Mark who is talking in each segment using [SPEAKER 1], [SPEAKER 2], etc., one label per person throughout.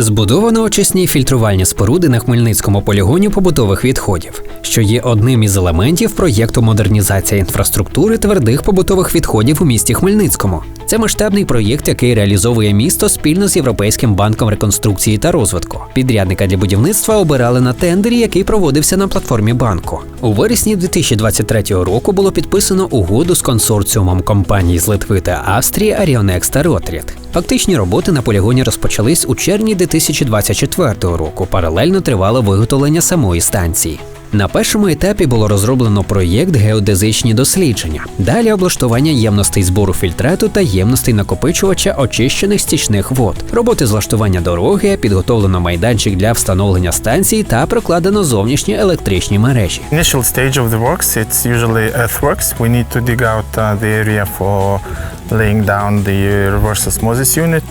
[SPEAKER 1] Збудовано очисні фільтрувальні споруди на Хмельницькому полігоні побутових відходів, що є одним із елементів проєкту модернізація інфраструктури твердих побутових відходів у місті Хмельницькому. Це масштабний проєкт, який реалізовує місто спільно з Європейським банком реконструкції та розвитку. Підрядника для будівництва обирали на тендері, який проводився на платформі банку. У вересні 2023 року було підписано угоду з консорціумом компаній з Литви та Австрії Аріонекс та Ротрід. Фактичні роботи на полігоні розпочались у червні 2024 року. Паралельно тривало виготовлення самої станції. На першому етапі було розроблено проєкт геодезичні дослідження. Далі облаштування ємностей збору фільтрату та ємностей накопичувача очищених стічних вод. Роботи з влаштування дороги, підготовлено майданчик для встановлення станції та прокладено зовнішні електричні мережі.
[SPEAKER 2] Initial stage of the works, it's usually earthworks. We need to dig out uh, the area for laying down the reverse osmosis unit,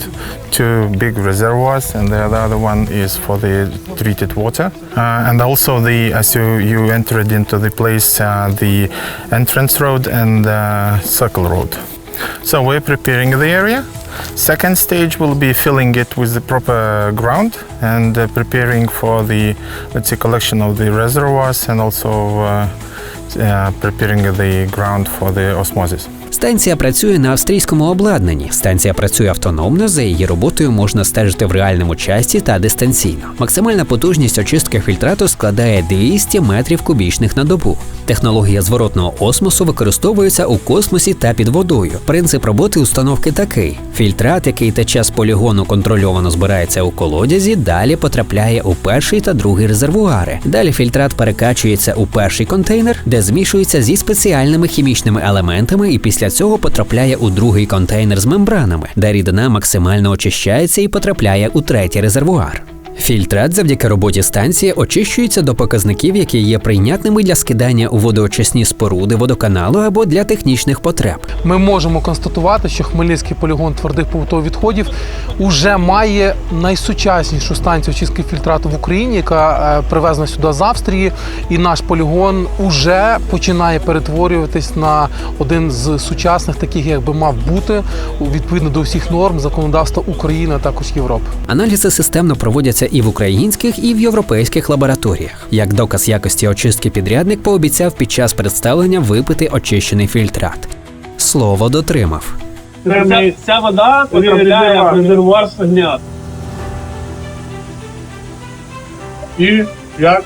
[SPEAKER 2] two big reservoirs, and the other one is for the treated water. Uh, and also the as you, you entered into the place, uh, the entrance road and uh, circle road. So we're preparing the area. Second stage will be filling it with the proper ground and uh, preparing for the let's say collection of the reservoirs and also uh, uh, preparing the ground for the osmosis.
[SPEAKER 1] Станція працює на австрійському обладнанні. Станція працює автономно. За її роботою можна стежити в реальному часі та дистанційно. Максимальна потужність очистки фільтрату складає 200 метрів кубічних на добу. Технологія зворотного осмосу використовується у космосі та під водою. Принцип роботи установки такий: фільтрат, який тече з полігону контрольовано збирається у колодязі, далі потрапляє у перший та другий резервуари. Далі фільтрат перекачується у перший контейнер, де змішується зі спеціальними хімічними елементами, і після цього потрапляє у другий контейнер з мембранами, де рідина максимально очищається і потрапляє у третій резервуар. Фільтрат завдяки роботі станції очищується до показників, які є прийнятними для скидання у водоочисні споруди водоканалу або для технічних потреб.
[SPEAKER 3] Ми можемо констатувати, що Хмельницький полігон твердих побутових відходів уже має найсучаснішу станцію очистки фільтрату в Україні, яка е, привезена сюди з Австрії. І наш полігон уже починає перетворюватись на один з сучасних, таких як би мав бути відповідно до всіх норм законодавства України, а також Європи.
[SPEAKER 1] Аналізи системно проводяться і в українських, і в європейських лабораторіях. Як доказ якості очистки підрядник пообіцяв під час представлення випити очищений фільтрат. Слово дотримав.
[SPEAKER 4] Ця, ця вода потрапляє в резервуар Сагнят.
[SPEAKER 5] І як?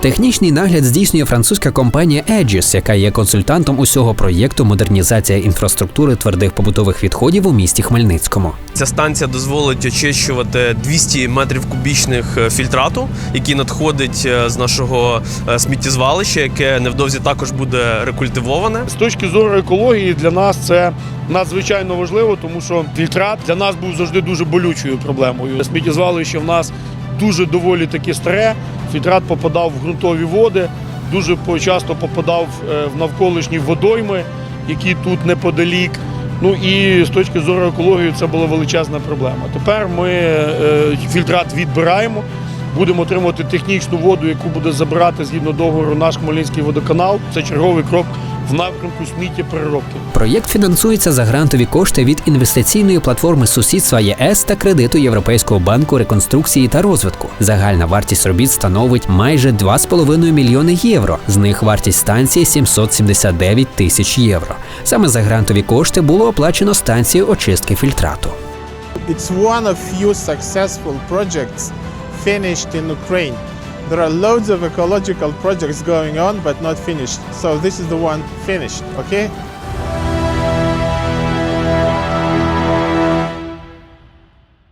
[SPEAKER 1] Технічний нагляд здійснює французька компанія Aegis, яка є консультантом усього проєкту модернізація інфраструктури твердих побутових відходів у місті Хмельницькому.
[SPEAKER 6] Ця станція дозволить очищувати 200 метрів кубічних е, фільтрату, який надходить е, з нашого е, сміттєзвалища, яке невдовзі також буде рекультивоване.
[SPEAKER 5] З точки зору екології для нас це надзвичайно важливо, тому що фільтрат для нас був завжди дуже болючою проблемою. Сміттєзвалище в нас дуже доволі таки старе. Фільтрат попадав в ґрунтові води, дуже часто попадав е, в навколишні водойми, які тут неподалік. Ну і з точки зору екології це була величезна проблема. Тепер ми е, фільтрат відбираємо. Будемо отримувати технічну воду, яку буде забирати згідно договору наш Хмельницький водоканал. Це черговий крок в напрямку сміттєпереробки.
[SPEAKER 1] Проєкт фінансується за грантові кошти від інвестиційної платформи сусідства ЄС та кредиту Європейського банку реконструкції та розвитку. Загальна вартість робіт становить майже 2,5 мільйони євро. З них вартість станції 779 тисяч євро. Саме за грантові кошти було оплачено станцію очистки фільтрату.
[SPEAKER 7] It's one of few successful projects finished in Ukraine. There are loads of ecological projects going on but not finished. So this is the one finished, okay?